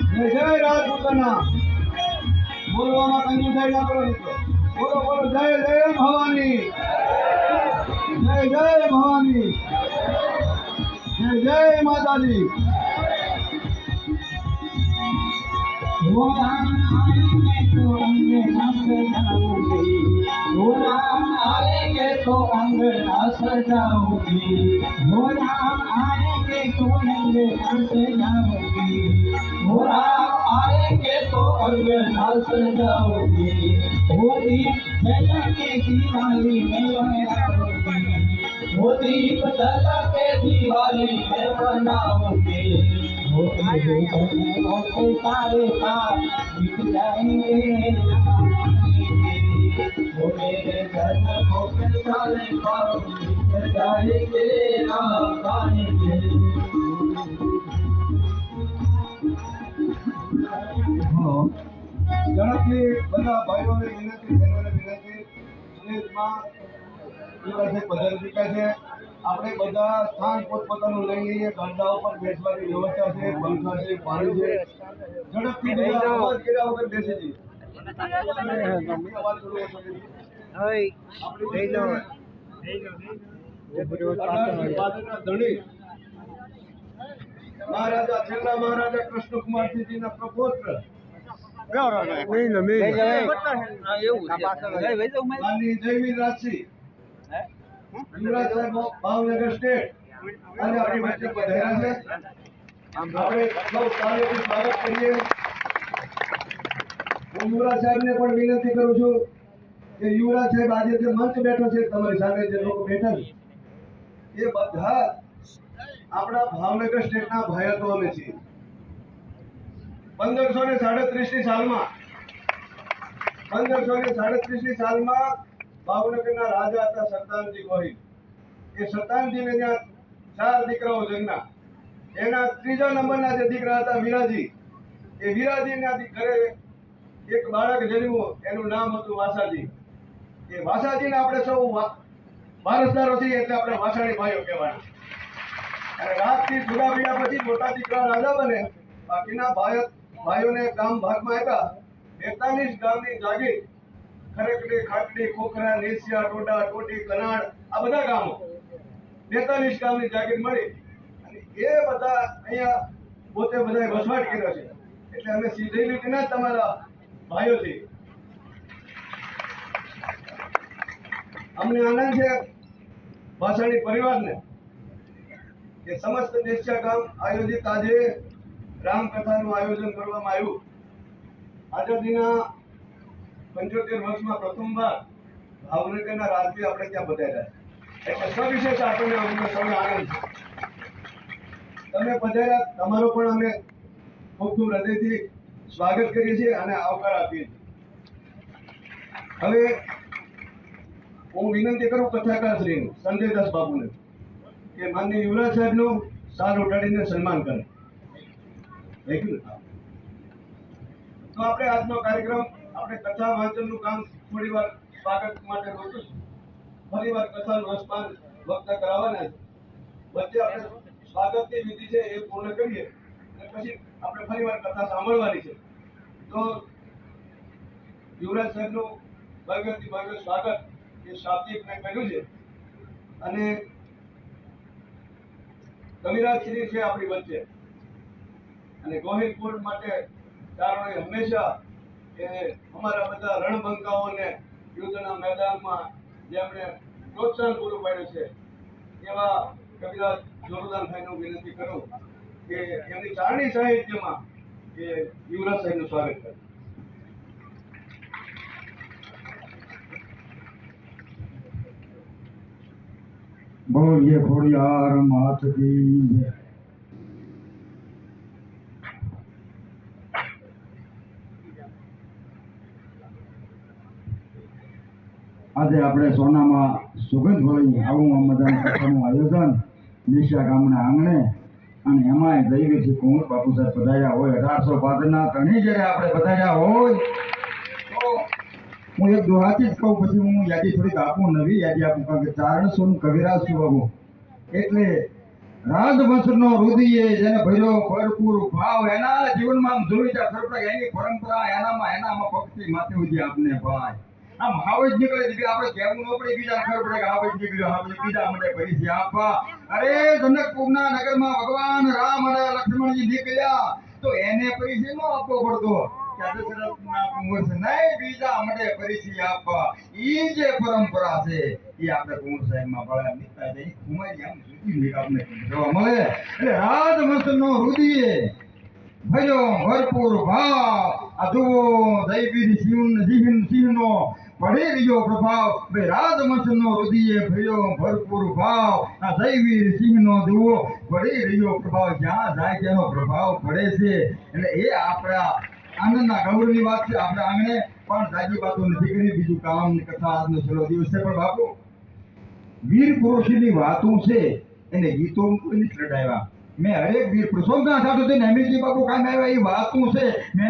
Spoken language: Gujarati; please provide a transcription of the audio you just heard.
જય રાજપૂતના બોલવામાં કંઈ જઈ કરો બોલો બોલો જય જય ભવાની જય જય ભવાની જય જય માતાજી ભગવાન આનંદ તો અંગે નામ आएंगे तो अंग न सजाऊंगी वो राम आएंगे तो अंग न सजाऊंगी वो राम आएंगे तो अंग न सजाऊंगी वो दीप जला के दिवाली में बनाऊंगी वो दीप जला के दिवाली में बनाऊंगी वो दीप सारे पाप मिट जाएंगे ઝડપથી બધા ભાઈઓને વિનંતી બહેનોને વિનંતી. સ્ટેજમાં યુવરાજે પધારી ચૂક્યા છે. આપણે બધા સ્થાન પોતપોતાનું લઈ લઈએ. ગાડાઓ ઉપર બેસવાની વ્યવસ્થા છે પંખા છે પાણી છે. ઝડપથી બધા અવાજ કર્યા વગર બેસી જઈએ. મહારાજા છેલ્લા મહારાજા કૃષ્ણકુમારજીના પ્રપોત્ર. ભાવનગર સ્ટેટ. અને આપણી વચ્ચે પધાર્યા છે આપણે સૌ તાળીઓથી સ્વાગત કરીએ. હું યુવરાજ સાહેબને પણ વિનંતી કરું છું કે યુવરાજ સાહેબ આજે જે મંચ બેઠો છે તમારી સામે જે લોકો બેઠા છે, એ બધા આપણા ભાવનગર સ્ટેટના ભાઈઓ અમે છીએ. પંદરસો ને સાડત્રીસની સાલમાં, પંદરસો ને સાડત્રીસની સાલમાં ભાવનગરના રાજા હતા સરદારજી ગોહિલ. એ સરદારજીને ત્યાં ચાર દીકરાઓ જન્મ્યા. એના ત્રીજા નંબરના જે દીકરા હતા વીરાજી, એ વીરાજીના ઘરે એક બાળક જન્મ્યું, એનું નામ હતું વાસાજી. એ વાસાજીને આપણે સૌ વારસદારો છીએ એટલે આપણે વાસાણી ભાઈઓ કહેવાય અને રાજથી જુદા પડ્યા પછી મોટા દીકરા રાજા બને. બાકીના ભાઈઓ ભાઈઓને ગામ ભાગમાં હતા બેતાલીસ ગામની જાગીર. ખરેકડી ખાટડી ખોખરા, નેસિયા ટોડા ટોટી કનાડ આ બધા ગામો. બેતાલીસ ગામની જાગીર મળી. અને એ બધા અહીંયા પોતે બધાએ વસવાટ કર્યો છે. એટલે અમે સીધી લીટીના જ તમારા ભાઈઓ છે અમને આનંદ છે ભાષાણી પરિવારને કે સમસ્ત દેશિયા ગામ આયોજિત આજે રામકથાનું આયોજન કરવામાં આવ્યું. આઝાદીના પંચોતેર વર્ષમાં પ્રથમવાર ભાવનગરના રાજવી આપણે ત્યાં પધાર્યા એટલે સવિશેષ આપણને અમને સૌને આનંદ છે. તમે પધાર્યા, તમારો પણ અમે ખૂબ ખૂબ હૃદયથી સ્વાગત કરીએ છીએ અને આવકાર આપીએ છીએ. હવે હું વિનંતી કરું કથાકારશ્રીનું, સંજયદાસ બાબુને કે માનનીય યુવરાજ સાહેબનું સાલ ઉઠાડીને સન્માન કરે. તો આપણે આજનો કાર્યક્રમ, આપણે કથા વાંચનનું કામ થોડી વાર સ્વાગત માટે રોક્યું ફરી વાર કથાનું રસપાન વક્તા કરાવવાના છે. વચ્ચે આપણે સ્વાગતની વિધિ છે એ પૂર્ણ કરીએ. પછી આપણે ફરી વાર કથા સાંભળવાની છે. તો યુવરાજ સાહેબનું ભવ્યથી ભવ્ય સ્વાગત એ શાબ્દિક કર્યું છે. અને કવિરાજ છે આપણી વચ્ચે. અને ગોહિલપુર માટે કારણે હંમેશા એ અમારા બધા રણબંકાઓને યુદ્ધના મેદાનમાં જેમણે પ્રોત્સાહન પૂરું પાડ્યું છે, એવા કવિરાજ જોરદાનભાઈનું વિનંતી કરું. કે એમની ચારણી સાહિત્યમાં એ યુવરાજ સાહેબનું સ્વાગત કર્યું બોલીએ ખોડિયાર માત કી આજે આપણે સોનામાં સુગંધ વળી આવું કથાનું આયોજન નિશા ગામના આંગણે અને એમાંય દૈવી થી કુંવર બાપુ સાહેબ પધાર્યા હોય, અઢારસો પાદરના ત્રણેય જ્યારે આપણે પધાર્યા હોય, તો હું એક દોહાથી જ કહું, પછી હું યાદી થોડીક આપું, નવી યાદી આપું, કારણ કે ચારણસો નું કવિરાજ છું બાબુ. એટલે રાજવંશનો રુદિએ જેને ભર્યો, ભરપૂર ભાવ, એના જીવનમાં જોઈ ત્યાં એની પરંપરા, એનામાં એનામાં ભક્તિ માથે ઉજી આપને ભાઈ. આમ હાવ જ નીકળે કે આપણે કહેવું ન પડે બીજા ખબર પડે કે હાવ જ નીકળ્યો આપણે બીજા માટે ભરી છે આપવા. અરે, જનકપુરના નગરમાં ભગવાન રામ અને લક્ષ્મણજી નીકળ્યા. તો એને પરિચય ન આપવો પડતો. ભરપૂર ભાવ. આ દૈવી સિંહ, સિંહનો પડી બીજો પ્રભાવ, બે રાજવંશનો રુદિએ ભર્યો ભરપૂર ભાવ. આ દૈવી સિંહનો જુઓ પડે બીજો પ્રભાવ જ્યાં જાય ત્યાંનો પ્રભાવ પડે છે. એટલે એ આપણા આનંદના ગૌરવની વાત છે. આપણે આંગણે પણ જાજી વાતો નથી કરી બીજું કામ કથા આજનો છેલ્લો દિવસ છે. પણ બાપુ, વીર પુરુષની વાતો છે. એને ગીતો કોઈ નથી રડાવ્યા મેં હરેક વીર પુરુષો સાધુ થઈને હેમીજી બાપુ કામ આવ્યા, એ વાતો છે. મેં